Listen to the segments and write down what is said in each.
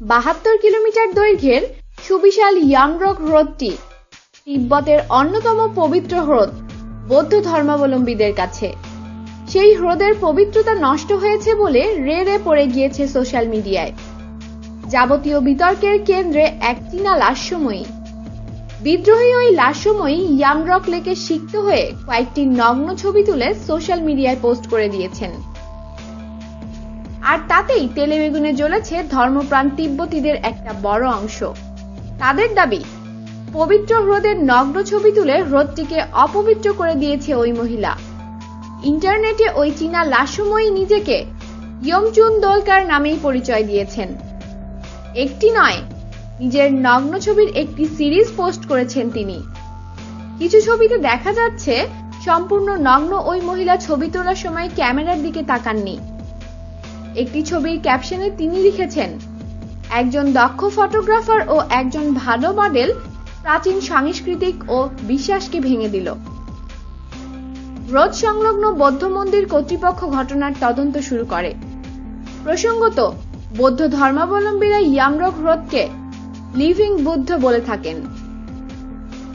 বাহাত্তর কিলোমিটার দৈর্ঘ্যের সুবিশাল ইয়ামরক হ্রদটি তিব্বতের অন্যতম পবিত্র হ্রদ বৌদ্ধ ধর্মাবলম্বীদের কাছে। সেই হ্রদের পবিত্রতা নষ্ট হয়েছে বলে রে রে পড়ে গিয়েছে সোশ্যাল মিডিয়ায়। যাবতীয় বিতর্কের কেন্দ্রে এক চীনা লাস্যময়ী। বিদ্রোহী ওই লাস্যময়ী ইয়ামরক লেকে সিক্ত হয়ে কয়েকটি নগ্ন ছবি তুলে সোশ্যাল মিডিয়ায় পোস্ট করে দিয়েছেন। আর তাতেই তেলে বেগুনে জ্বলেছে ধর্মপ্রাণ তিব্বতীদের একটা বড় অংশ। তাদের দাবি, পবিত্র হ্রদের নগ্ন ছবি তুলে হ্রদটিকে অপবিত্র করে দিয়েছে ওই মহিলা। ইন্টারনেটে ওই চীনা লাস্যময়ী নিজেকে ইয়মচুন দোলকার নামেই পরিচয় দিয়েছেন। একটি নয়, নিজের নগ্ন ছবির একটি সিরিজ পোস্ট করেছেন তিনি। কিছু ছবিতে দেখা যাচ্ছে, সম্পূর্ণ নগ্ন ওই মহিলা ছবি তোলার সময় ক্যামেরার দিকে তাকাননি। একটি ছবির ক্যাপশনে তিনি লিখেছেন, একজন দক্ষ ফটোগ্রাফার ও একজন ভালো মডেল প্রাচীন সাংস্কৃতিক ও বিশ্বাসকে ভেঙে দিল। হ্রদ সংলগ্ন বৌদ্ধ মন্দির কর্তৃপক্ষ ঘটনার তদন্ত শুরু করে। প্রসঙ্গত, বৌদ্ধ ধর্মাবলম্বীরা ইয়ামরক হ্রদকে লিভিং বুদ্ধ বলে থাকেন।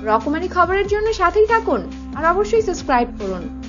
রকমারি খবরের জন্য সাথেই থাকুন আর অবশ্যই সাবস্ক্রাইব করুন।